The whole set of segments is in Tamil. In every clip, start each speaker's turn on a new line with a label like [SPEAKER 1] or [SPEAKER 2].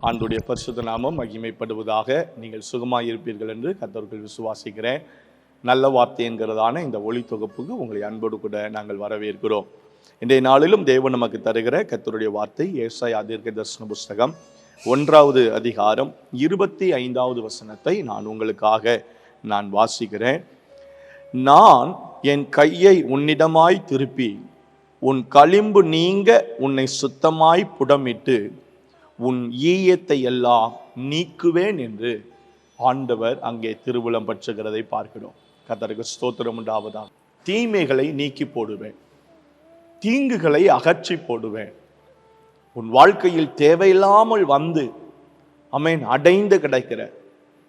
[SPEAKER 1] ஆண்டுடைய பரிசுத்த நாமம் மகிமைப்படுவதாக நீங்கள் சுகமாக இருப்பீர்கள் என்று கத்தர்கள் விசுவாசிக்கிறேன். நல்ல வார்த்தை என்கிறதான இந்த ஒளி தொகுப்புக்கு உங்களை அன்போடு கூட நாங்கள் வரவேற்கிறோம். இன்றைய நாளிலும் தேவன் நமக்கு தருகிற கத்தருடைய வார்த்தை ஏசாய் தீர்க்க தர்சன புஸ்தகம் ஒன்றாவது அதிகாரம் இருபத்தி ஐந்தாவது வசனத்தை நான் உங்களுக்காக நான் வாசிக்கிறேன். நான் என் கையை உன்னிடமாய் திருப்பி உன் களிம்பு நீங்க உன்னை சுத்தமாய் புடமிட்டு உன் ஈயத்தை எல்லாம் நீக்குவேன் என்று ஆண்டவர் அங்கே திருவுளம் பற்றுகிறதை பார்க்கிறோம். கத்தருக்கு ஸ்தோத்திரம் உண்டாவதா தீமைகளை நீக்கி போடுவேன். தீங்குகளை அகற்றி போடுவேன். உன் வாழ்க்கையில் தேவையில்லாமல் வந்து அமேன் அடைந்து கிடைக்கிற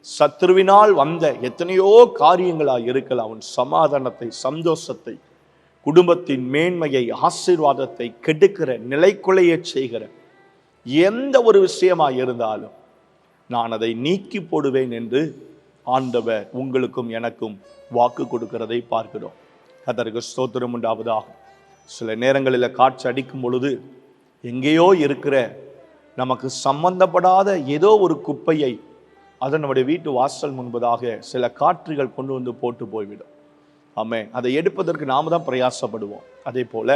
[SPEAKER 1] சத்ருவினால் வந்த எத்தனையோ காரியங்களாக இருக்கலாம். உன் சமாதானத்தை சந்தோஷத்தை குடும்பத்தின் மேன்மையை ஆசீர்வாதத்தை கெடுக்கிற நிலைக்குலைய செய்கிற எந்த ஒரு விஷயமாக இருந்தாலும் நான் அதை நீக்கி போடுவேன் என்று ஆண்டவர் உங்களுக்கும் எனக்கும் வாக்கு கொடுக்கிறதை பார்க்கிறோம். அதற்கு ஸ்தோத்திரம் உண்டாவதாக. சில நேரங்களில் காட்சி அடிக்கும் பொழுது எங்கேயோ இருக்கிற நமக்கு சம்பந்தப்படாத ஏதோ ஒரு குப்பையை அதை நம்முடைய வீட்டு வாசல் முன்பதாக சில காற்றுகள் கொண்டு வந்து போட்டு போய்விடும். ஆமே அதை எடுப்பதற்கு நாம தான் பிரயாசப்படுவோம். அதே போல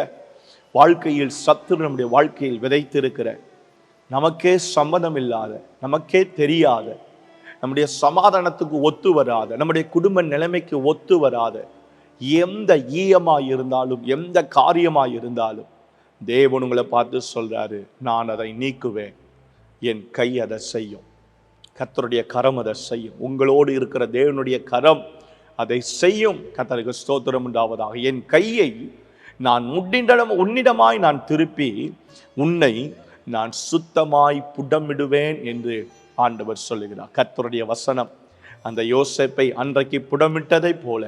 [SPEAKER 1] வாழ்க்கையில் சத்துரு நம்முடைய வாழ்க்கையில் விதைத்திருக்கிற நமக்கே சம்மதம் இல்லாத நமக்கே தெரியாத நம்முடைய சமாதானத்துக்கு ஒத்து வராத நம்முடைய குடும்ப நிலைமைக்கு ஒத்து வராத எந்த ஈயமாய் இருந்தாலும் எந்த காரியமாய் இருந்தாலும் தேவன் உங்களை பார்த்து சொல்றாரு நான் அதை நீக்குவேன். என் கை அதை செய்யும். கத்தருடைய கரம் அதை செய்யும். உங்களோடு இருக்கிற தேவனுடைய கரம் அதை செய்யும். கத்தருக்கு ஸ்தோத்திரம் உண்டாவதாக. என் கையை நான் உன்னிடம் உன்னிடமாய் நான் திருப்பி உன்னை நான் சுத்தமாய் புடமிடுவேன் என்று ஆண்டவர் சொல்லுகிறார். கர்த்தருடைய வசனம் அந்த யோசிப்பை அன்றைக்கு புடமிட்டதை போல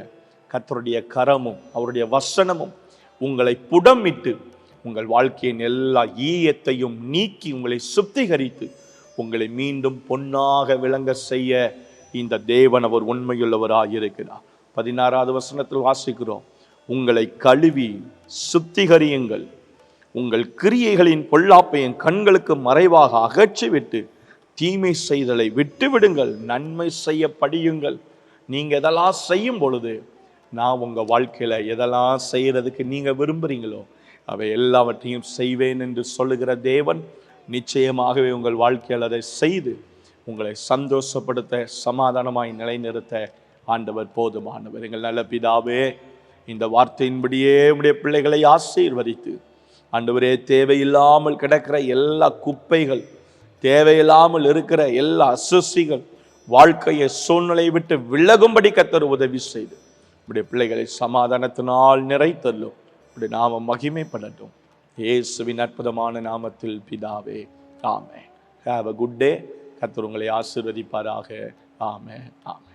[SPEAKER 1] கத்தருடைய கரமும் அவருடைய வசனமும் உங்களை புடமிட்டு உங்கள் வாழ்க்கையின் எல்லா ஈயத்தையும் நீக்கி உங்களை சுத்திகரித்து உங்களை மீண்டும் பொன்னாக விளங்க செய்ய இந்த தேவன் அவர் உண்மையுள்ளவராக இருக்கிறார். பதினாறாவது வசனத்தில் வாசிக்கிறோம் உங்களை கழுவி சுத்திகரியுங்கள். உங்கள் கிரியைகளின் பொல்லாப்பை என் கண்களுக்கு மறைவாக அகற்றிவிட்டு தீமை செய்தலை விட்டு விடுங்கள் நன்மை செய்ய படியுங்கள் நீங்கள் எதெல்லாம் செய்யும் பொழுது நான் உங்கள் வாழ்க்கையில் எதெல்லாம் செய்கிறதுக்கு நீங்கள் விரும்புகிறீங்களோ அவை எல்லாவற்றையும் செய்வேன் என்று சொல்லுகிற தேவன் நிச்சயமாகவே உங்கள் வாழ்க்கையில் அதை செய்து உங்களை சந்தோஷப்படுத்த சமாதானமாய் நிலைநிறுத்த ஆண்டவர் போதுமானவர். எங்கள் நல்ல பிதாவே இந்த வார்த்தையின்படியே உடைய பிள்ளைகளை ஆசீர்வதித்து ஆண்டவரே தேவையில்லாமல் கிடக்கிற எல்லா குப்பைகள் தேவையில்லாமல் இருக்கிற எல்லா அசுசிகள் வாழ்க்கையை சூழ்நிலையை விட்டு விலகும்படி கத்தர் உதவி செய்து. இப்படி பிள்ளைகளை சமாதானத்தினால் நிறைத்தல்லும். இப்படி நாம மகிமைப்படட்டும். இயேசுவின் அற்புதமான நாமத்தில் பிதாவே ஆமே ஹாவ் அ குட் டே கத்தர் உங்களை ஆசிர்வதிப்பாராக. ஆமே ஆமே